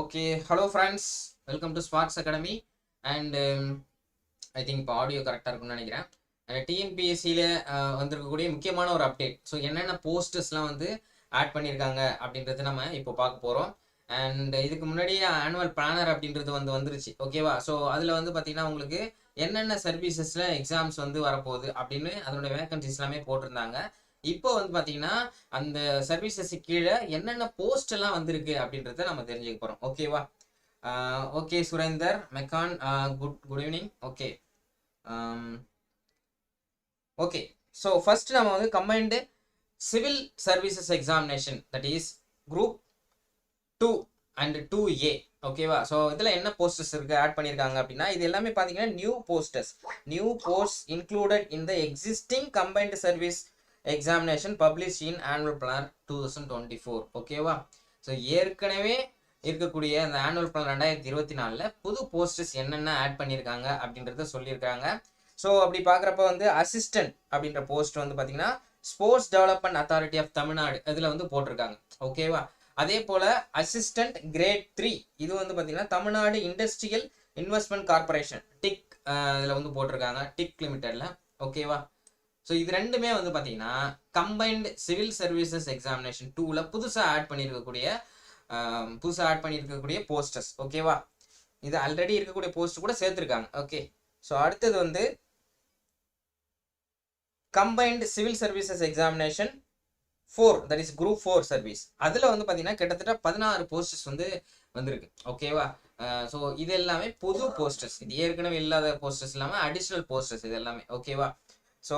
Okay hello friends welcome to sports academy and I think இப்போ audio கரெக்டாக இருக்கும்னு நினைக்கிறேன். டிஎன்பிஎஸ்சியில் வந்திருக்கக்கூடிய முக்கியமான ஒரு அப்டேட் ஸோ என்னென்ன போஸ்டர்ஸ்லாம் வந்து ஆட் பண்ணியிருக்காங்க அப்படின்றது நம்ம இப்போ பார்க்க போகிறோம் அண்ட் இதுக்கு முன்னாடி ஆனுவல் பிளானர் அப்படின்றது வந்து வந்துருச்சு. ஓகேவா ஸோ அதில் வந்து பார்த்தீங்கன்னா உங்களுக்கு என்னென்ன சர்வீசஸில் எக்ஸாம்ஸ் வந்து வரப்போகுது அப்படின்னு அதோட வேகன்சிஸ் எல்லாமே போட்டிருந்தாங்க. இப்போ வந்து பார்த்தீங்கன்னா அந்த சர்வீசஸ் கீழே என்னென்ன போஸ்ட் எல்லாம் வந்திருக்கு அப்படின்றத நம்ம தெரிஞ்சுக்க போகிறோம் ஓகேவா okay Surender MECON good good evening okay okay so first நம்ம வந்து combined civil services examination that is group two and two A ஓகேவா ஸோ இதில் என்ன போஸ்டர்ஸ் இருக்கு? ஆட் பண்ணியிருக்காங்க அப்படின்னா இது எல்லாமே பார்த்தீங்கன்னா new posters new post included in the existing combined service examination publish in annual plan two thousand twenty four ஓகேவா ஸோ ஏற்கனவே இருக்கக்கூடிய அந்த ஆனுவல் பிளான் ரெண்டாயிரத்தி இருபத்தி நாலில் புது போஸ்டர்ஸ் என்னென்ன ஆட் பண்ணியிருக்காங்க அப்படின்றத சொல்லியிருக்காங்க. ஸோ அப்படி பார்க்குறப்ப வந்து அசிஸ்டன்ட் அப்படின்ற போஸ்ட் வந்து பார்த்தீங்கன்னா sports development authority of Tamil Nadu இதில் வந்து போட்டிருக்காங்க. ஓகேவா அதே போல் அசிஸ்டன்ட் கிரேட் த்ரீ இது வந்து பார்த்தீங்கன்னா தமிழ்நாடு இண்டஸ்ட்ரியல் இன்வெஸ்ட்மெண்ட் கார்பரேஷன் டிக் இதில் வந்து போட்டிருக்காங்க. டிக் லிமிட்டடில் ஓகேவா ஸோ இது ரெண்டுமே வந்து பார்த்தீங்கன்னா கம்பைன்டு சிவில் சர்வீசஸ் எக்ஸாமினேஷன் டூவில் புதுசாக ஆட் பண்ணியிருக்கக்கூடிய புதுசாக ஆட் பண்ணியிருக்கக்கூடிய போஸ்டர்ஸ் ஓகேவா இது ஆல்ரெடி இருக்கக்கூடிய போஸ்ட் கூட சேர்த்துருக்காங்க. ஓகே ஸோ அடுத்தது வந்து combined civil services examination four that is group four service அதில் வந்து பார்த்தீங்கன்னா கிட்டத்தட்ட பதினாறு போஸ்டர்ஸ் வந்து வந்திருக்கு. ஓகேவா ஸோ இது எல்லாமே புது போஸ்டர்ஸ் இது ஏற்கனவே இல்லாத போஸ்டர்ஸ் இல்லாமல் அடிஷ்னல் போஸ்டர்ஸ் இது எல்லாமே. ஓகேவா ஸோ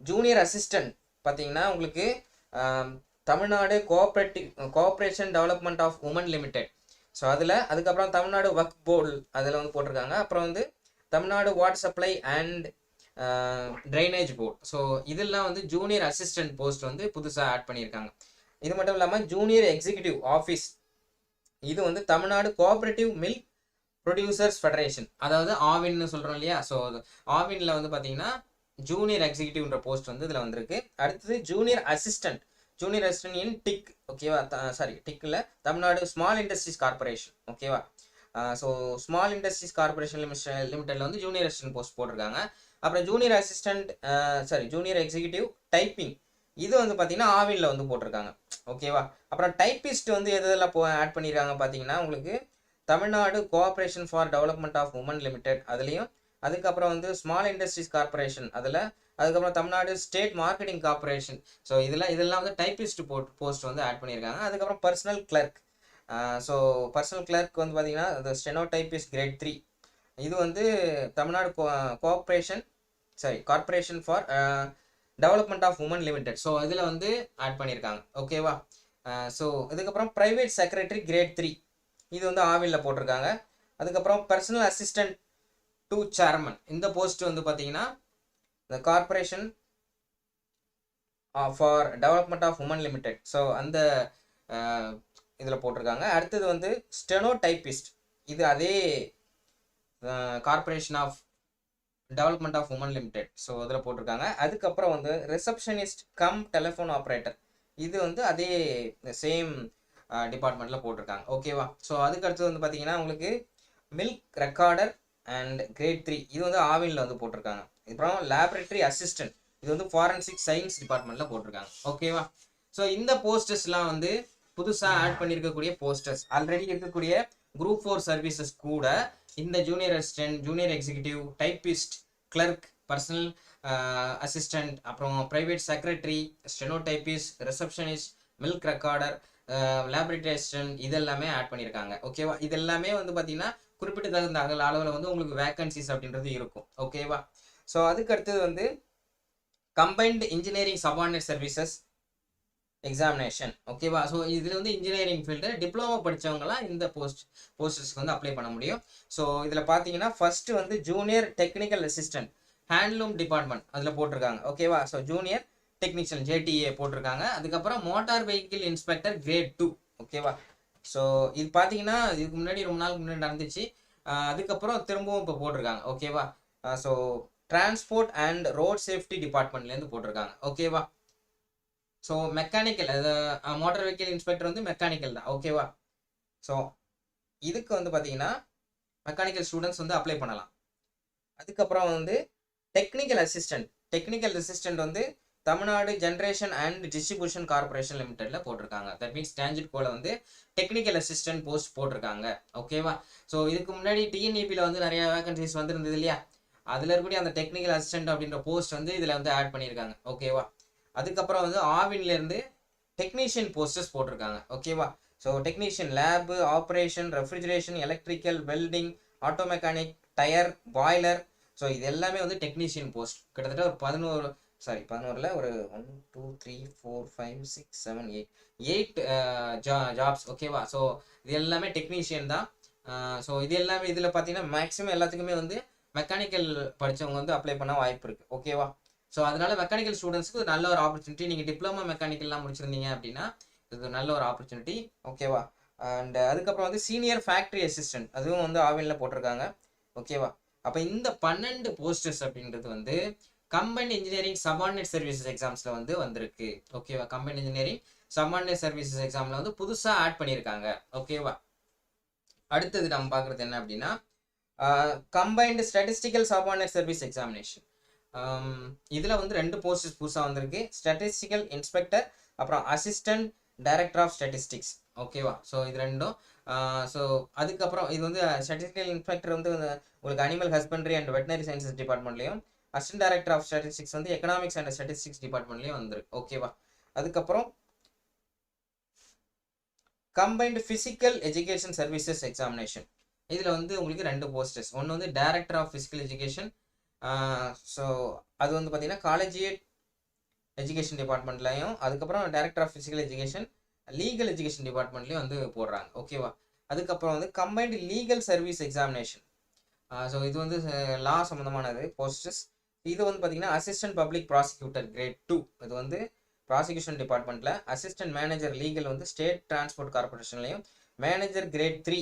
ஜூனியர் அசிஸ்டன்ட் பார்த்தீங்கன்னா உங்களுக்கு Tamil Nadu cooperative cooperation development of women limited so அதில் அதுக்கப்புறம் தமிழ்நாடு ஒர்க் போர்டு அதில் வந்து போட்டிருக்காங்க. அப்புறம் வந்து Tamil Nadu water supply and drainage board so இதெல்லாம் வந்து ஜூனியர் அசிஸ்டன்ட் போஸ்ட் வந்து புதுசாக ஆட் பண்ணியிருக்காங்க. இது மட்டும் இல்லாமல் ஜூனியர் எக்ஸிக்யூட்டிவ் ஆஃபீஸ் இது வந்து Tamil Nadu cooperative milk producers federation அதாவது ஆவின்னு சொல்கிறோம் இல்லையா? ஸோ ஆவினில் வந்து பார்த்தீங்கன்னா ஜூனியர் எக்ஸிக்யூட்டிவ்ன்ற போஸ்ட் வந்து இதில் வந்திருக்கு. அடுத்தது junior assistant junior assistant in tick ஓகேவா சாரி டிக்கில் தமிழ்நாடு ஸ்மால் இண்டஸ்ட்ரீஸ் கார்பரேஷன் ஓகேவா ஸோ ஸ்மால் இண்டஸ்ட்ரீஸ் கார்பரேஷன் லிமிடெட்ல வந்து ஜூனியர் அசிஸ்டன்ட் போஸ்ட் போட்டிருக்காங்க. அப்புறம் junior assistant sorry junior executive typing இது வந்து பார்த்தீங்கன்னா ஆவினில் வந்து போட்டிருக்காங்க. ஓகேவா அப்புறம் டைப்பிஸ்ட் வந்து எது இதெல்லாம் போ ஆட் பண்ணியிருக்காங்க பார்த்தீங்கன்னா உங்களுக்கு Tamil Nadu corporation for development of women limited அதுலேயும் அதுக்கப்புறம் வந்து ஸ்மால் இண்டஸ்ட்ரீஸ் கார்பரேஷன் அதில் அதுக்கப்புறம் Tamil Nadu state marketing corporation so இதில் இதெல்லாம் வந்து டைப்பிஸ்ட் போட் போஸ்ட் வந்து ஆட் பண்ணியிருக்காங்க. அதுக்கப்புறம் personal clerk so personal clerk வந்து பார்த்தீங்கன்னா அது ஸ்டெனோ டைப்பிஸ்ட் கிரேட் த்ரீ இது வந்து Tamil Nadu co cooperation sorry corporation for development of women limited so இதில் வந்து ஆட் பண்ணியிருக்காங்க. ஓகேவா ஸோ இதுக்கப்புறம் ப்ரைவேட் செக்ரட்டரி கிரேட் த்ரீ இது வந்து ஆவினில் போட்டிருக்காங்க. அதுக்கப்புறம் பர்சனல் அசிஸ்டன்ட் டு சேர்மன் இந்த போஸ்ட் வந்து பார்த்தீங்கன்னா இந்த corporation for development of women limited so அந்த இதில் போட்டிருக்காங்க. அடுத்தது வந்து ஸ்டெனோ டைப்பிஸ்ட் இது அதே corporation of development of women limited so அதில் போட்டிருக்காங்க. அதுக்கப்புறம் வந்து ரிசப்ஷனிஸ்ட் கம் டெலிஃபோன் ஆப்ரேட்டர் இது வந்து அதே சேம் டிபார்ட்மெண்ட்டில் போட்டிருக்காங்க. ஓகேவா ஸோ அதுக்கு அடுத்தது வந்து பார்த்தீங்கன்னா உங்களுக்கு milk recorder and grade three இது வந்து ஆவினில் வந்து போட்டிருக்காங்க. அப்புறம் லேபரேட்டரி அசிஸ்டன்ட் இது வந்து ஃபாரன்சிக் சயின்ஸ் டிபார்ட்மெண்ட்டில் போட்டிருக்காங்க. ஓகேவா ஸோ இந்த போஸ்டர்ஸ்லாம் வந்து புதுசாக ஆட் பண்ணியிருக்கக்கூடிய போஸ்டர்ஸ் ஆல்ரெடி இருக்கக்கூடிய குரூப் ஃபோர் சர்வீசஸ் கூட இந்த junior assistant junior executive typist clerk personal assistant அப்புறம் private secretary steno typist receptionist milk recorder laboratory assistant இதெல்லாமே ஆட் பண்ணியிருக்காங்க ஓகேவா இது எல்லாமே வந்து பார்த்தீங்கன்னா குறிப்பிட்ட தகுந்த அளவில் வந்து உங்களுக்கு வேக்கன்சிஸ் அப்படின்றது இருக்கும். ஓகேவா ஸோ அதுக்கு அடுத்தது வந்து combined engineering subordinate services examination ஓகேவா ஸோ இதில் வந்து இன்ஜினியரிங் ஃபீல்டு டிப்ளமோ படித்தவங்களாம் இந்த போஸ்ட் போஸ்டர்ஸ்க்கு வந்து அப்ளை பண்ண முடியும். ஸோ இதில் பார்த்தீங்கன்னா ஃபஸ்ட்டு வந்து junior technical assistant handloom department அதில் போட்டிருக்காங்க. ஓகேவா ஸோ ஜூனியர் டெக்னீஷியன் ஜேடிஏ போட்டிருக்காங்க. அதுக்கப்புறம் motor vehicle inspector grade two ஓகேவா ஸோ இது பார்த்தீங்கன்னா இதுக்கு முன்னாடி ரொம்ப நாளுக்கு முன்னாடி நடந்துச்சு. அதுக்கப்புறம் திரும்பவும் இப்போ போட்டிருக்காங்க. ஓகேவா so transport and road safety டிபார்ட்மெண்ட்லேருந்து போட்டிருக்காங்க. ஓகேவா ஸோ மெக்கானிக்கல் அது மோட்டார் வெஹிக்கிள் இன்ஸ்பெக்டர் வந்து மெக்கானிக்கல் தான். ஓகேவா ஸோ இதுக்கு வந்து பார்த்தீங்கன்னா மெக்கானிக்கல் ஸ்டூடெண்ட்ஸ் வந்து அப்ளை பண்ணலாம். அதுக்கப்புறம் வந்து டெக்னிக்கல் அசிஸ்டன்ட் டெக்னிக்கல் அசிஸ்டன்ட் வந்து Tamil Nadu generation and distribution corporation லிமிடெட்ல போட்டிருக்காங்க. தட் மீன்ஸ் டேஞ்சட் கோல வந்து டெக்னிக்கல் அசிஸ்டன்ட் போஸ்ட் போட்டிருக்காங்க. ஓகேவா ஸோ இதுக்கு முன்னாடி டிஎன்இபியில் வந்து நிறைய வேகன்சிஸ் வந்துருந்தது இல்லையா? அதில் இருக்கக்கூடிய அந்த டெக்னிக்கல் அசிஸ்டன்ட் அப்படின்ற போஸ்ட் வந்து இதில் வந்து ஆட் பண்ணியிருக்காங்க. ஓகேவா அதுக்கப்புறம் வந்து ஆவின்லேருந்து டெக்னீஷியன் போஸ்டர்ஸ் போட்டிருக்காங்க. ஓகேவா so technician lab operation refrigeration electrical welding auto mechanic tyre boiler so இது எல்லாமே வந்து டெக்னீஷியன் போஸ்ட் கிட்டத்தட்ட ஒரு பதினோரு சாரி பதினோரில் ஒரு one two three four five six seven eight eight ஜா ஜாப்ஸ் ஓகேவா ஸோ இது எல்லாமே டெக்னீஷியன் தான். Uh, ஸோ இது எல்லாமே இதில் பார்த்தீங்கன்னா மேக்ஸிமம் எல்லாத்துக்குமே வந்து மெக்கானிக்கல் படித்தவங்க வந்து அப்ளை பண்ண வாய்ப்பு இருக்குது ஓகேவா ஸோ அதனால மெக்கானிக்கல் ஸ்டூடெண்ட்ஸ்க்கு நல்ல ஒரு ஆப்பர்ச்சுனிட்டி நீங்கள் டிப்ளமோ மெக்கானிக்கல்லாம் முடிச்சிருந்தீங்க அப்படின்னா இது நல்ல ஒரு ஆப்பர்ச்சுனிட்டி ஓகேவா அண்ட் அதுக்கப்புறம் வந்து சீனியர் ஃபேக்ட்ரி அசிஸ்டன்ட் அதுவும் வந்து ஆவினில் போட்டிருக்காங்க. ஓகேவா அப்போ இந்த பன்னெண்டு போஸ்டர்ஸ் அப்படின்றது வந்து கம்பைன் இன்ஜினியரிங் சபார்டினேட் சர்வீசஸ் எக்ஸாம்ஸில் வந்து வந்திருக்கு. ஓகேவா கம்பைன் இன்ஜினியரிங் சபார்டினேட் சர்வீசஸ் எக்ஸாமில் வந்து புதுசாக ஆட் பண்ணியிருக்காங்க. ஓகேவா அடுத்தது நம்ம பார்க்குறது என்ன அப்படின்னா combined statistical subordinate service examination இதில் வந்து ரெண்டு போஸ்டர்ஸ் புதுசாக வந்திருக்கு. ஸ்டாட்டிஸ்டிக்கல் இன்ஸ்பெக்டர் அப்புறம் அசிஸ்டன்ட் டைரக்டர் ஆஃப் ஸ்டாட்டிஸ்டிக்ஸ் ஓகேவா ஸோ இது ரெண்டும் ஸோ அதுக்கப்புறம் இது வந்து ஸ்டாட்டிஸ்டிக்கல் இன்ஸ்பெக்டர் வந்து உங்களுக்கு animal husbandry and veterinary sciences டிபார்ட்மெண்ட்லேயும் assistant director of statistics வந்து எக்கனாமிக்ஸ் அண்ட் ஸ்டாட்டிஸ்டிக்ஸ் டிபார்ட்மெண்ட்லேயும் வந்துருக்கு. ஓகேவா அதுக்கப்புறம் combined physical education services examination இதில் வந்து உங்களுக்கு ரெண்டு போஸ்டர்ஸ் ஒன்று வந்து director of physical education so அது வந்து பார்த்தீங்கன்னா காலேஜியேட் எஜுகேஷன் டிபார்ட்மெண்ட்லையும் அதுக்கப்புறம் director of physical education legal education டிபார்ட்மெண்ட்லேயும் வந்து போடுறாங்க. ஓகேவா அதுக்கப்புறம் வந்து combined legal service examination so இது வந்து லா சம்மந்தமானது போஸ்டர்ஸ் இது வந்து பார்த்தீங்கன்னா assistant public prosecutor grade two இது வந்து ப்ராசிக்யூஷன் டிபார்ட்மெண்ட்டில் அசிஸ்டன்ட் மேனேஜர் லீகல் வந்து ஸ்டேட் டிரான்ஸ்போர்ட் கார்பரேஷன்லையும் மேனேஜர் கிரேட் த்ரீ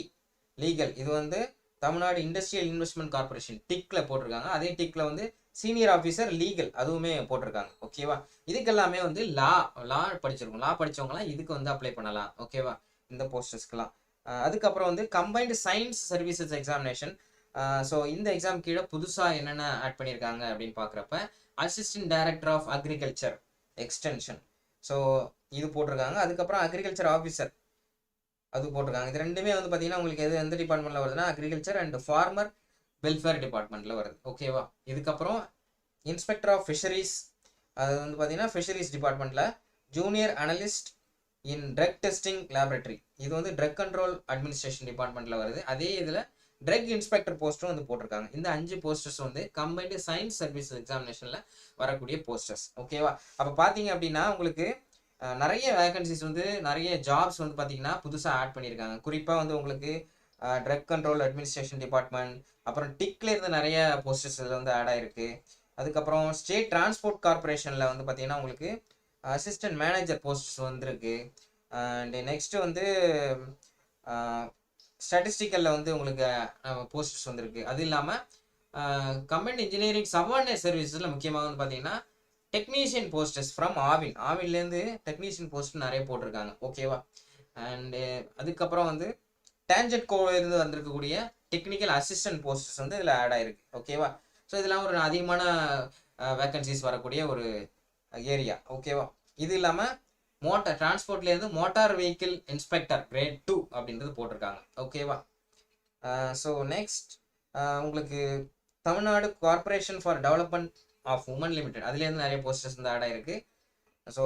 லீகல் இது வந்து தமிழ்நாடு இண்டஸ்ட்ரியல் இன்வெஸ்ட்மெண்ட் கார்பரேஷன் டிக்கில் போட்டிருக்காங்க. அதே டிக்கில் வந்து சீனியர் ஆஃபீஸர் லீகல் அதுவுமே போட்டிருக்காங்க. ஓகேவா இதுக்கெல்லாமே வந்து லா லா படிச்சிருக்கோம். லா படிச்சவங்கலாம் இதுக்கு வந்து அப்ளை பண்ணலாம். ஓகேவா இந்த போஸ்டர்ஸ்க்கெலாம் அதுக்கப்புறம் வந்து combined science services examination so இந்த எக்ஸாம் கீழே புதுசாக என்னென்ன ஆட் பண்ணியிருக்காங்க அப்படின்னு பார்க்குறப்ப assistant director of agriculture extension so இது போட்டிருக்காங்க. அதுக்கப்புறம் அக்ரிகல்ச்சர் ஆஃபீஸர் அது போட்டிருக்காங்க. இது ரெண்டுமே வந்து பார்த்தீங்கன்னா உங்களுக்கு எது எந்த டிபார்ட்மெண்ட்டில் வருதுன்னா அக்ரிகல்ச்சர் அண்ட் ஃபார்மர் வெல்ஃபேர் டிபார்ட்மெண்ட்டில் வருது. ஓகேவா இதுக்கப்புறம் இன்ஸ்பெக்டர் ஆஃப் ஃபிஷரிஸ் அது வந்து பார்த்தீங்கன்னா ஃபிஷரிஸ் டிபார்ட்மெண்ட்டில் junior analyst in drug testing laboratory இது வந்து ட்ரக் கண்ட்ரோல் அட்மினிஸ்ட்ரேஷன் டிபார்ட்மெண்ட்டில் வருது. அதே இதில் ட்ரக் இன்ஸ்பெக்டர் போஸ்ட்டும் வந்து போட்டிருக்காங்க. இந்த அஞ்சு போஸ்டர்ஸ் வந்து கம்பைன்டு சயின்ஸ் சர்வீஸ் எக்ஸாமினேஷனில் வரக்கூடிய போஸ்டர்ஸ் ஓகேவா அப்போ பார்த்தீங்க அப்படின்னா உங்களுக்கு நிறைய வேகன்சிஸ் வந்து நிறைய ஜாப்ஸ் வந்து பார்த்தீங்கன்னா புதுசாக ஆட் பண்ணியிருக்காங்க குறிப்பாக வந்து உங்களுக்கு ட்ரக் கண்ட்ரோல் அட்மினிஸ்ட்ரேஷன் டிபார்ட்மெண்ட் அப்புறம் டிக்ல இருந்து நிறைய போஸ்டர்ஸ் இதில் வந்து ஆட் ஆயிருக்கு. அதுக்கப்புறம் ஸ்டேட் டிரான்ஸ்போர்ட் கார்பரேஷனில் வந்து பார்த்தீங்கன்னா உங்களுக்கு அசிஸ்டன்ட் மேனேஜர் போஸ்டர்ஸ் வந்திருக்கு. அண்ட் நெக்ஸ்ட்டு வந்து ஸ்டாட்டிஸ்டிக்கலில் வந்து உங்களுக்கு போஸ்டர்ஸ் வந்திருக்கு. அது இல்லாமல் கம்பெனி இன்ஜினியரிங் சபார்டினேட் சர்வீஸில் முக்கியமாக வந்து பார்த்தீங்கன்னா டெக்னீஷியன் போஸ்டர்ஸ் ஃப்ரம் ஆவின் ஆவின்லேருந்து டெக்னீஷியன் போஸ்ட் நிறைய போட்டிருக்காங்க. ஓகேவா அண்டு அதுக்கப்புறம் வந்து டேஞ்சட் கோவிலேருந்து வந்திருக்கக்கூடிய டெக்னிக்கல் அசிஸ்டன்ட் போஸ்டர்ஸ் வந்து இதில் ஆட் ஆயிருக்கு. ஓகேவா ஸோ இதெல்லாம் ஒரு அதிகமான வேக்கன்சிஸ் வரக்கூடிய ஒரு ஏரியா ஓகேவா இது இல்லாமல் motor டிரான்ஸ்போர்ட்லேருந்து motor vehicle inspector grade two அப்படின்றது போட்டிருக்காங்க. ஓகேவா ஸோ நெக்ஸ்ட் உங்களுக்கு Tamil Nadu corporation for development of women limited அதுலேருந்து நிறைய போஸ்டர்ஸ் வந்து ஆட் ஆயிருக்கு ஸோ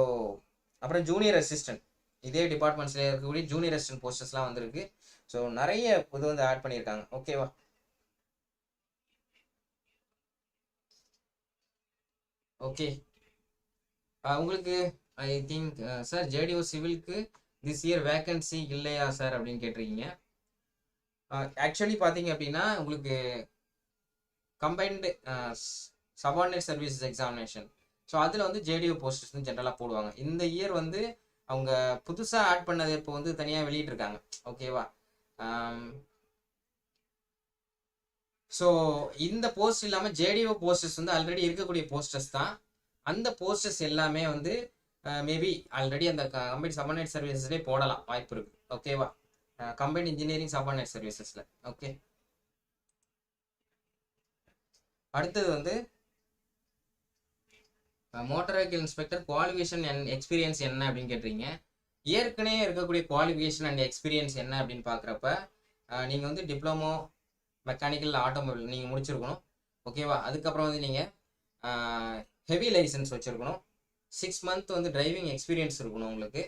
அப்புறம் ஜூனியர் அசிஸ்டன்ட் இதே டிபார்ட்மெண்ட்ஸில் இருக்கக்கூடிய ஜூனியர் அசிஸ்டன்ட் போஸ்டர்ஸ்லாம் வந்திருக்கு. ஸோ நிறைய இது வந்து ஆட் பண்ணியிருக்காங்க. ஓகேவா ஓகே உங்களுக்கு ஐ திங்க் சார் ஜேடிஓ சிவிலுக்கு திஸ் இயர் வேக்கன்சி இல்லையா சார் அப்படின்னு கேட்டிருக்கீங்க. Uh, ஆக்சுவலி பார்த்தீங்க அப்படின்னா உங்களுக்கு combined subordinate services examination so அதில் வந்து ஜேடிஓ போஸ்டர்ஸ் வந்து ஜென்ரலாக போடுவாங்க. இந்த இயர் வந்து அவங்க புதுசாக ஆட் பண்ணது இப்போ வந்து தனியாக வெளியிட்ருக்காங்க ஓகேவா ஸோ um, இந்த போஸ்ட் இல்லாமல் ஜேடிஓ போஸ்டர்ஸ் வந்து ஆல்ரெடி இருக்கக்கூடிய போஸ்டர்ஸ் தான். அந்த போஸ்டர்ஸ் எல்லாமே வந்து மேபி ஆல்ரெடி அந்த கம்பெனி சபார்டினேட் சர்வீசஸ்லேயே போடலாம். வாய்ப்பு இருக்குது ஓகேவா கம்பெனி இன்ஜினியரிங் சபார்டினேட் சர்வீசஸில் ஓகே அடுத்தது வந்து motor vehicle inspector qualification and experience என்ன அப்படின்னு கேட்டிருக்கீங்க. ஏற்கனவே இருக்கக்கூடிய குவாலிஃபிகேஷன் அண்ட் எக்ஸ்பீரியன்ஸ் என்ன அப்படின்னு பார்க்குறப்ப நீங்கள் வந்து டிப்ளமோ மெக்கானிக்கல் ஆட்டோமொபைல் நீங்கள் முடிச்சிருக்கணும். ஓகேவா அதுக்கப்புறம் வந்து நீங்கள் ஹெவி லைசன்ஸ் வச்சுருக்கணும். சிக்ஸ் மந்த் வந்து டிரைவிங் எக்ஸ்பீரியன்ஸ் இருக்கணும் உங்களுக்கு.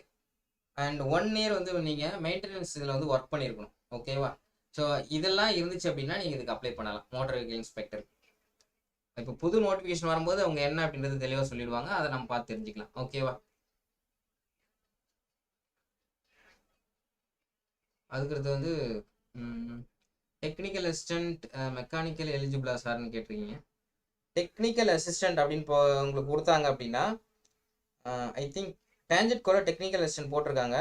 அண்ட் ஒன் இயர் வந்து நீங்கள் மெயின்டெனன்ஸ் இதில் வந்து ஒர்க் பண்ணியிருக்கணும் ஓகேவா ஸோ இதெல்லாம் இருந்துச்சு அப்படின்னா நீங்கள் இதுக்கு அப்ளை பண்ணலாம். மோட்டர் வெஹிக்கிள் இன்ஸ்பெக்டர் இப்போ புது நோட்டிஃபிகேஷன் வரும்போது அவங்க என்ன அப்படின்றது தெளிவாக சொல்லிடுவாங்க. அதை நம்ம பார்த்து தெரிஞ்சுக்கலாம். ஓகேவா அதுக்கடுத்து வந்து டெக்னிக்கல் அசிஸ்டன்ட் மெக்கானிக்கல் எலிஜிபிளா சார்னு கேட்டிருக்கீங்க. டெக்னிக்கல் அசிஸ்டன்ட் அப்படின்னு இப்போ உங்களுக்கு கொடுத்தாங்க அப்படின்னா ஐ திங்க் டேஞ்சட் கூட டெக்னிக்கல் அசிஸ்டன்ட் போட்டிருக்காங்க.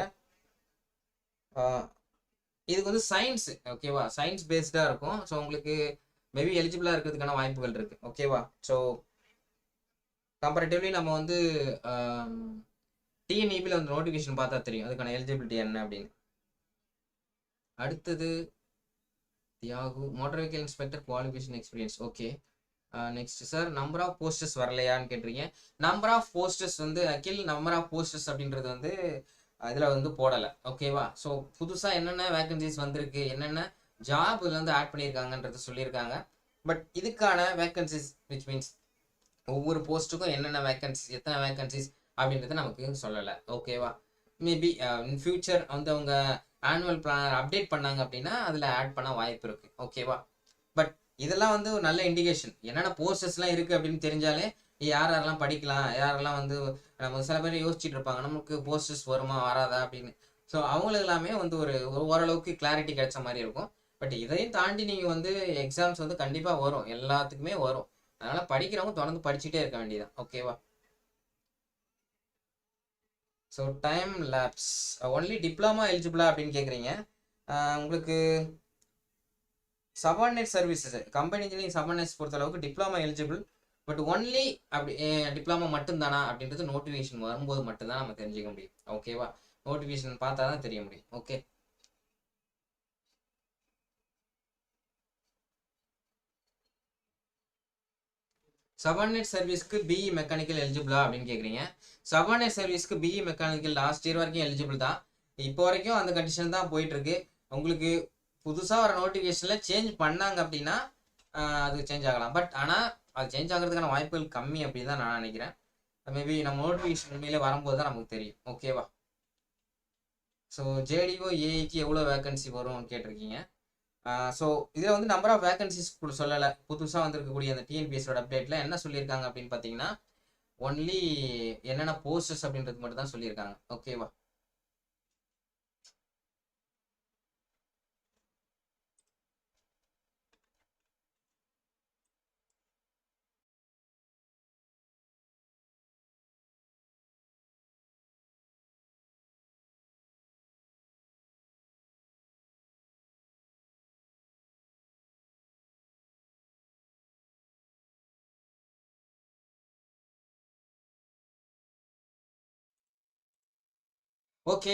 இதுக்கு வந்து சயின்ஸ் ஓகேவா சயின்ஸ் பேஸ்டாக இருக்கும். ஸோ உங்களுக்கு மேபி எலிஜிபிளாக இருக்கிறதுக்கான வாய்ப்புகள் இருக்குது ஓகேவா ஸோ கம்பேரிட்டிவ்லி நம்ம வந்து டிஎன்இபியில் வந்து நோட்டிஃபிகேஷன் பார்த்தா தெரியும். அதுக்கான எலிஜிபிலிட்டி என்ன அப்படின்னு. அடுத்தது Thiyagu motor vehicle inspector qualification experience okay next sir number of posters வரலையான்னு கேட்டிருக்கீங்க. நம்பர் ஆஃப் போஸ்டர்ஸ் வந்து அகில் நம்பர் ஆஃப் போஸ்டர்ஸ் அப்படின்றது வந்து இதில் வந்து போடலை. ஓகேவா ஸோ புதுசாக என்னென்ன வேக்கன்சிஸ் வந்திருக்கு என்னென்ன ஜாப் இதில் வந்து ஆட் பண்ணியிருக்காங்கன்றது சொல்லியிருக்காங்க. பட் இதுக்கான வேக்கன்சிஸ் விச் மீன்ஸ் ஒவ்வொரு போஸ்ட்டுக்கும் என்னென்ன வேக்கன்சிஸ் எத்தனை வேகன்சிஸ் அப்படின்றத நமக்கு சொல்லலை. ஓகேவா மேபி இன் ஃபியூச்சர் வந்து அவங்க ஆனுவல் பிளானர் அப்டேட் பண்ணாங்க அப்படின்னா அதில் ஆட் பண்ண வாய்ப்பு இருக்குது ஓகேவா பட் இதெல்லாம் வந்து ஒரு நல்ல இண்டிகேஷன் என்னென்ன போஸ்டர்ஸ்லாம் இருக்குது அப்படின்னு தெரிஞ்சாலே யார் யாரெல்லாம் படிக்கலாம் யாரெல்லாம் வந்து நம்ம சில பேர் யோசிச்சுட்டு இருப்பாங்க நமக்கு போஸ்டர்ஸ் வருமா வராதா? அப்படின்னு. ஸோ அவங்களுக்கு எல்லாமே வந்து ஒரு ஓரளவுக்கு கிளாரிட்டி கிடைச்ச மாதிரி இருக்கும். பட் இதையும் தாண்டி நீங்கள் வந்து எக்ஸாம்ஸ் வந்து கண்டிப்பாக வரும். எல்லாத்துக்குமே வரும். அதனால் படிக்கிறவங்க தொடர்ந்து படிச்சுட்டே இருக்க வேண்டியதான் ஓகேவா so time lapse only diploma எலிஜிபிளா அப்படின்னு கேட்குறீங்க உங்களுக்கு subordinate services company engineering subordinates பொறுத்தளவுக்கு டிப்ளமா எலிஜிபிள் பட் ஒன்லி அப்படி டிப்ளமா மட்டும்தானா அப்படின்றது நோட்டிஃபிகேஷன் வரும்போது மட்டும்தான் நம்ம தெரிஞ்சுக்க முடியும். ஓகேவா நோட்டிஃபிகேஷன் பார்த்தா தான் தெரிய முடியும். ஓகே சபார்டினேட் சர்வீஸ்க்கு பிஇ மெக்கானிக்கல் எலிஜிபிளா அப்படின்னு கேட்குறீங்க சபார்டினேட் சர்வீஸ்க்கு பிஇ மெக்கானிக்கல் லாஸ்ட் இயர் வரைக்கும் எலிஜிபிள் தான். இப்போ வரைக்கும் அந்த கண்டிஷன் தான் போயிட்டு இருக்கு. உங்களுக்கு புதுசாக வர நோட்டிஃபிகேஷனில் சேஞ்ச் பண்ணாங்க அப்படின்னா அது சேஞ்ச் ஆகலாம். பட் ஆனால் அது சேஞ்ச் ஆகிறதுக்கான வாய்ப்புகள் கம்மி அப்படின்னு தான் நான் நினைக்கிறேன். மேபி நம்ம நோட்டிஃபிகேஷன் உண்மையிலே வரும்போது தான் நமக்கு தெரியும். ஓகேவா ஸோ ஜேடிஓ ஏஐக்கு எவ்வளோ வேகன்சி வரும்னு கேட்டிருக்கீங்க. ஸோ இதில் வந்து நம்பர் ஆஃப் வேகன்சிஸ் சொல்லலை. புதுசாக வந்திருக்கக்கூடிய அந்த டிஎன்பிஎஸோட அப்டேட்டில் என்ன சொல்லியிருக்காங்க அப்படின்னு பார்த்தீங்கன்னா ஒன்லி என்னென்ன போஸ்டர்ஸ் அப்படின்றது மட்டும் தான் சொல்லியிருக்காங்க ஓகேவா okay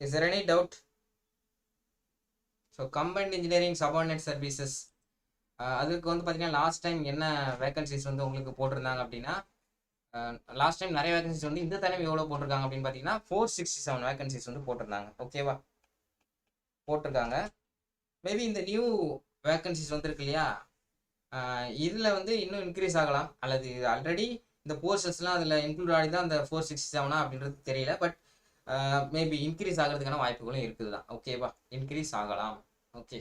is there any doubt so combined engineering subordinate services அதுக்கு வந்து பார்த்தீங்கன்னா லாஸ்ட் டைம் என்ன வேகன்சிஸ் வந்து உங்களுக்கு போட்டிருந்தாங்க அப்படின்னா uh, லாஸ்ட் டைம் நிறைய வேகன்சிஸ் வந்து இந்த தடவை எவ்வளோ போட்டிருக்காங்க அப்படின்னு பார்த்தீங்கன்னா ஃபோர் சிக்ஸ்டி செவன் வேகன்சிஸ் வந்து போட்டிருந்தாங்க. ஓகேவா போட்டிருக்காங்க. மேபி இந்த நியூ வேகன்சிஸ் வந்துருக்கு இல்லையா? Uh, இதில் வந்து இன்னும் இன்க்ரீஸ் ஆகலாம். அல்லது ஆல்ரெடி இந்த போர்ஷன்ஸ்லாம் அதில் இன்க்ளூட் ஆகி தான் அந்த ஃபோர் சிக்ஸ்டி செவனா அப்படின்றது தெரியல. பட் மேபி இன்க்ரீஸ் ஆகிறதுக்கான வாய்ப்புகளும் இருக்குது தான் ஓகேவா இன்க்ரீஸ் ஆகலாம். ஓகே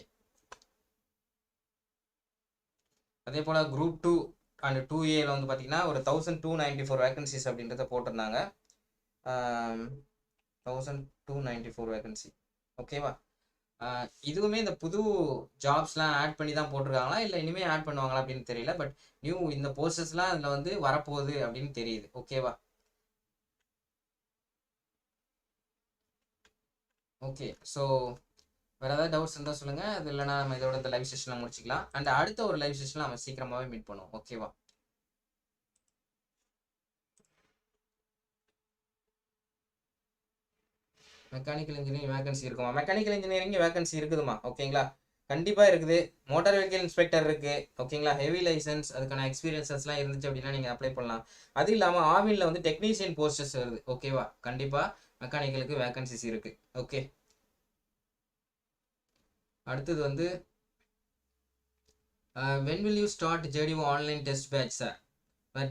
அதே போல் குரூப் டூ அண்ட் டூ ஏல வந்து பார்த்தீங்கன்னா ஒரு thousand two ninety four vacancies அப்படின்றத போட்டிருந்தாங்க. Thousand two ninety four vacancy ஓகேவா இதுவுமே இந்த புது ஜாப்ஸ்லாம் ஆட் பண்ணி தான் போட்டிருக்காங்களா? இல்லை இனிமேல் ஆட் பண்ணுவாங்களா அப்படின்னு தெரியல பட் நியூ இந்த போஸ்டர்ஸ்லாம் அதில் வந்து வரப்போகுது அப்படின்னு தெரியுது. ஓகேவா ஓகே ஸோ வேறு ஏதாவது டவுட்ஸ் இருந்தால் சொல்லுங்கள் அது இல்லைனா நம்ம இதோட இந்த லைவ் செஷனில் முடிச்சிக்கலாம். அண்ட் அடுத்த ஒரு லைவ் செஷனில் நம்ம சீக்கிரமாகவே மீட் பண்ணுவோம். ஓகேவா மெக்கானிக்கல் இன்ஜினியரிங் வேகன்சி இருக்குமா? மெக்கானிக்கல் இன்ஜினியரிங் வேகன்சி இருக்குதுமா? ஓகேங்களா கண்டிப்பாக இருக்குது. மோட்டார் வெஹிக்கல் இன்ஸ்பெக்டர் இருக்குது ஓகேங்களா ஹெவி லைசன்ஸ் அதுக்கான எக்ஸ்பீரியன்சஸ்லாம் இருந்துச்சு அப்படின்னா நீங்கள் அப்ளை பண்ணலாம். அது இல்லாமல் ஆவினில் வந்து டெக்னீஷியன் போஸ்டர்ஸ் வருது. ஓகேவா கண்டிப்பாக மெக்கானிக்கலுக்கு வேக்கன்சிஸ் இருக்குது ஓகே அடுத்தது வந்து when will you start JDO online test batch sir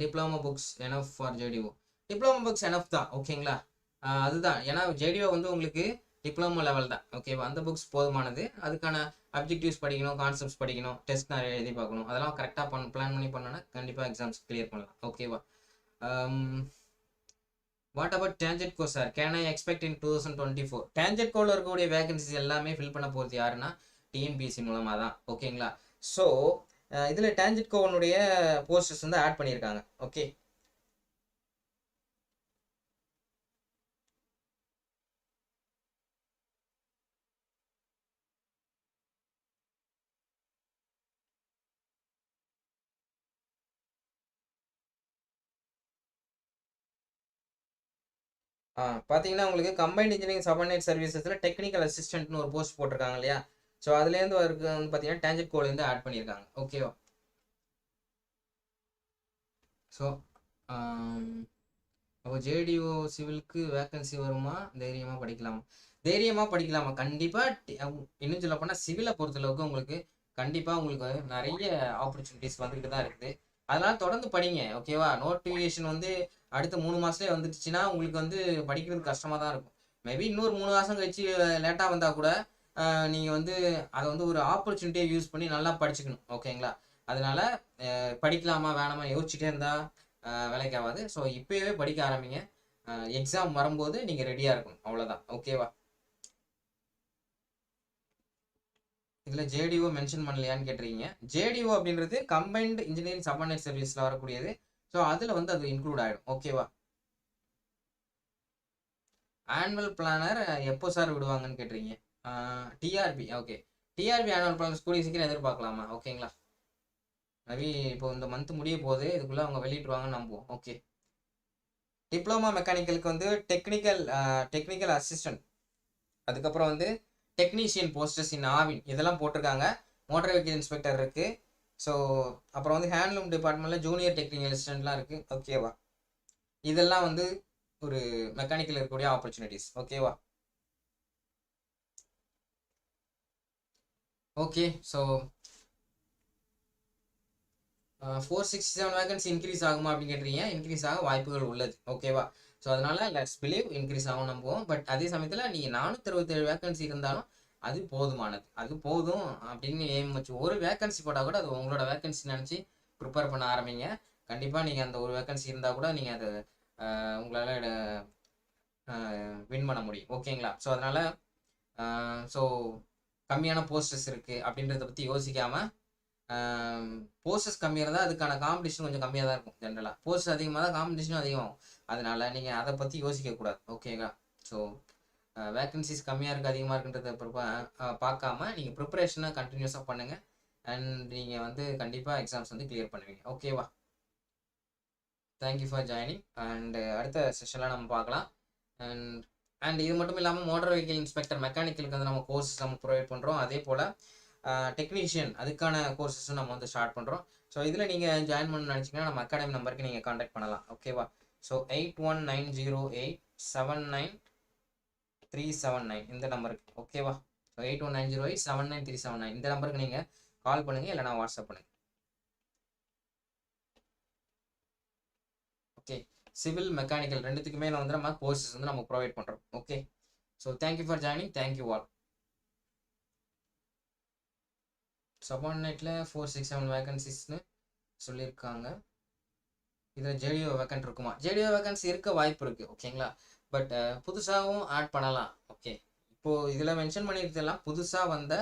diploma books enough for JDO diploma books enough தான் ஓகேங்களா uh, அதுதான். ஏன்னா ஜேடிஓ வந்து உங்களுக்கு டிப்ளமோ லெவல் தான் ஓகேவா அந்த புக்ஸ் போதுமானது. அதுக்கான அப்ஜெக்டிவ்ஸ் படிக்கணும் கான்செப்ட்ஸ் படிக்கணும் டெஸ்ட் நிறைய எழுதி பார்க்கணும். அதெல்லாம் கரெக்டாக பண்ண பிளான் பண்ணி பண்ணோன்னா கண்டிப்பாக எக்ஸாம்ஸ் கிளியர் பண்ணலாம் ஓகேவா um, what about TANGEDCO sir can I expect in two thousand twenty four டேஞ்சட் கோவில் இருக்கக்கூடிய வேகன்சிஸ் எல்லாமே ஃபில் பண்ண போகிறது யாருன்னா டிஎன்பிஎஸ்சி மூலமாக தான். ஓகேங்களா ஸோ இதில் டேஞ்சட் கோவனுடைய போஸ்டர்ஸ் வந்து ஆட் பண்ணியிருக்காங்க. ஓகே பார்த்தீங்கன்னா உங்களுக்கு கம்பைன்ட் இன்ஜினியரிங் சபர்னேட் சர்வீசஸில் டெக்னிக்கல் அசிஸ்டன்ட்னு ஒரு போஸ்ட் போட்டிருக்காங்க இல்லையா? ஸோ அதுலேருந்து வரது வந்து பார்த்தீங்கன்னா டேஞ்சட் கோலேருந்து ஆட் பண்ணியிருக்காங்க. ஓகேவா ஸோ அப்போ ஜேடிஓ சிவிலுக்கு வேக்கன்சி வருமா? தைரியமாக படிக்கலாமா. தைரியமாக படிக்கலாமா? கண்டிப்பாக இன்னும் சொல்ல போனால் சிவிலை பொறுத்தளவுக்கு உங்களுக்கு கண்டிப்பாக உங்களுக்கு நிறைய ஆப்பர்ச்சுனிட்டிஸ் வந்துக்கிட்டு தான் இருக்குது. அதெல்லாம் தொடர்ந்து படிங்க ஓகேவா நோட்டிஃபிகேஷன் வந்து அடுத்த மூணு மாதத்துலேயே வந்துடுச்சுன்னா உங்களுக்கு வந்து படிக்கிறது கஷ்டமாக தான் இருக்கும். மேபி இன்னொரு மூணு மாதம் கழிச்சு லேட்டாக வந்தால் கூட நீங்கள் வந்து அதை வந்து ஒரு ஆப்பர்ச்சுனிட்டியை யூஸ் பண்ணி நல்லா படிச்சுக்கணும் ஓகேங்களா அதனால படிக்கலாமா வேணாமா யோசிச்சுட்டே இருந்தால் வேலைக்கு ஆகாது. ஸோ இப்போயே படிக்க ஆரம்பிங்க. எக்ஸாம் வரும்போது நீங்கள் ரெடியாக இருக்கணும் அவ்வளோதான் ஓகேவா இதில் ஜேடிஓ மென்ஷன் பண்ணலையான்னு கேட்டிருக்கீங்க. ஜேடிஓ அப்படின்றது கம்பைன்டு இன்ஜினியரிங் சபார்டினேட் சர்வீஸில் வரக்கூடியது. ஸோ அதில் வந்து அது இன்க்ளூட் ஆகிடும் ஓகேவா ஆனுவல் பிளானர் எப்போ சார் விடுவாங்கன்னு கேட்டிருக்கீங்க? TRP okay TRP annual planner கூடிய சீக்கிரம் எதிர்பார்க்கலாமா? ஓகேங்களா ரவி இப்போ இந்த மந்த் முடிய போகுது. இதுக்குள்ளே அவங்க வெளியிட்டுருவாங்கன்னு நம்புவோம். ஓகே டிப்ளமா மெக்கானிக்கலுக்கு வந்து டெக்னிக்கல் டெக்னிக்கல் அசிஸ்டன்ட் அதுக்கப்புறம் வந்து டெக்னீஷியன் போஸ்டர்ஸ் இன் ஆவின் இதெல்லாம் போட்டிருக்காங்க. மோட்டார் வெஹிக்கிள் இன்ஸ்பெக்டர் இருக்குது ஸோ அப்புறம் வந்து ஹேண்ட்லூம் டிபார்ட்மெண்ட்டில் ஜூனியர் டெக்னிக்கல் அசிஸ்டன்ட்லாம் இருக்குது ஓகேவா இதெல்லாம் வந்து ஒரு மெக்கானிக்கல் இருக்கக்கூடிய ஆப்பர்ச்சுனிட்டிஸ் ஓகேவா okay so four sixty seven vacancy increase ஆகுமா அப்படின்னு கேட்டிருக்கீங்க. இன்க்ரீஸ் ஆக வாய்ப்புகள் உள்ளது. ஓகேவா ஸோ அதனால லெட்ஸ் பிலீவ் இன்க்ரீஸ் ஆகும் நம்புவோம். பட் அதே சமயத்தில் நீங்கள் நானூற்றி அறுபத்தேழு வேக்கன்சி இருந்தாலும் அது போதுமானது. அது போதும் அப்படின்னு ஏம் வச்சு ஒரு வேக்கன்சி போட்டால் கூட அது உங்களோட வேக்கன்சி நினச்சி ப்ரிப்பேர் பண்ண ஆரம்பிங்க. கண்டிப்பாக நீங்கள் அந்த ஒரு வேக்கன்சி இருந்தால் கூட நீங்கள் அதை உங்களால் வின் பண்ண முடியும். ஓகேங்களா? ஸோ அதனால் ஸோ கம்மியான போஸ்டர்ஸ் இருக்குது அப்படின்றத பற்றி யோசிக்காமல் போஸ்டர்ஸ் கம்மியாக இருந்தால் அதுக்கான காம்படிஷன் கொஞ்சம் கம்மியாக தான் இருக்கும் ஜென்ரலாக போஸ்டர்ஸ் அதிகமாக தான் காம்படிஷனும் அதிகமாகும். அதனால் நீங்கள் அதை பற்றி யோசிக்கக்கூடாது ஓகேங்களா ஸோ வேக்கன்சிஸ் கம்மியாக இருக்குது அதிகமாக இருக்குன்றத ப்ரிப்ப- பார்க்காம நீங்கள் ப்ரிப்பரேஷனை கண்டினியூஸாக பண்ணுங்கள் அண்ட் நீங்கள் வந்து கண்டிப்பாக எக்ஸாம்ஸ் வந்து கிளியர் பண்ணுவீங்க ஓகேவா தேங்க்யூ ஃபார் ஜாயினிங் அண்ட் அடுத்த செஷனில் நம்ம பார்க்கலாம். அண்ட் அண்ட் இது மட்டும் இல்லாமல் மோட்டார் வெஹிக்கிள் இன்ஸ்பெக்டர் மெக்கானிக்கலுக்கு வந்து நம்ம கோர்ஸ் நம்ம ப்ரொவைட் பண்ணுறோம் அதே போல் டெக்னீஷியன் அதுக்கான கோர்சஸும் நம்ம வந்து ஸ்டார்ட் பண்ணுறோம் ஸோ இதில் நீங்கள் ஜாயின் பண்ண நினச்சிங்கன்னா நம்ம அகாடமி நம்பருக்கு நீங்கள் காண்டாக்ட் பண்ணலாம். ஓகேவா so eight one nine zero eight seven nine three seven nine இந்த நம்பருக்கு ஓகேவா so eight one nine zero eight seven nine three seven nine இந்த நம்பருக்கு நீங்கள் கால் பண்ணுங்கள் இல்லைனா வாட்ஸ்அப் பண்ணுங்கள் ஓகே சிவில் மெக்கானிக்கல் ரெண்டுத்துக்குமே வந்து நம்ம கோர்சஸ் வந்து நம்ம ப்ரொவைட் பண்ணுறோம் okay so thank you for joining thank you all சபார்டினேட்டில் four six seven வேகன்சிஸ்னு சொல்லியிருக்காங்க. இதில் ஜேடிஓ வேக்கன்ட் இருக்குமா? ஜேடிஓ வேகன்சி இருக்க வாய்ப்பு இருக்குது ஓகேங்களா பட் புதுசாகவும் ஆட் பண்ணலாம் ஓகே இப்போது இதில் மென்ஷன் பண்ணியிருக்கதெல்லாம் புதுசாக வந்த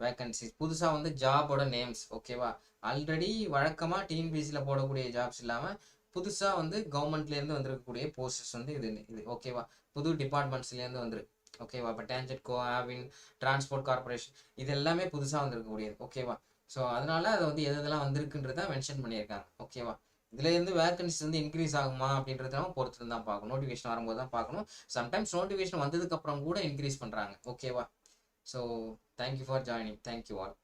வேகன்சிஸ் புதுசாக வந்து ஜாபோட நேம்ஸ் ஓகேவா ஆல்ரெடி வழக்கமாக டிஎன்பிசியில் போடக்கூடிய ஜாப்ஸ் இல்லாமல் புதுசாக வந்து கவர்மெண்ட்லேருந்து வந்திருக்கக்கூடிய போஸ்டர்ஸ் வந்து இது இது ஓகேவா புது டிபார்ட்மெண்ட்ஸ்லேருந்து வந்துருக்கு. ஓகேவா இப்போ TANGEDCO Aavin transport corporation இது எல்லாமே புதுசாக வந்திருக்கக்கூடியது ஓகேவா ஸோ அதனால அதை வந்து எது எதெல்லாம் வந்திருக்குன்றத மென்ஷன் பண்ணியிருக்காங்க. ஓகேவா இதுல இருந்து வேகன்சிஸ் வந்து இன்க்ரீஸ் ஆகுமா அப்படின்றத பொறுத்து தான் பார்க்கணும். நோட்டிஃபிகேஷன் வரும்போது தான் பார்க்கணும். சம்டைம்ஸ் நோட்டிஃபிகேஷன் வந்ததுக்கு அப்புறம் கூட இன்க்ரீஸ் பண்றாங்க. ஓகேவா so thank you for joining thank you all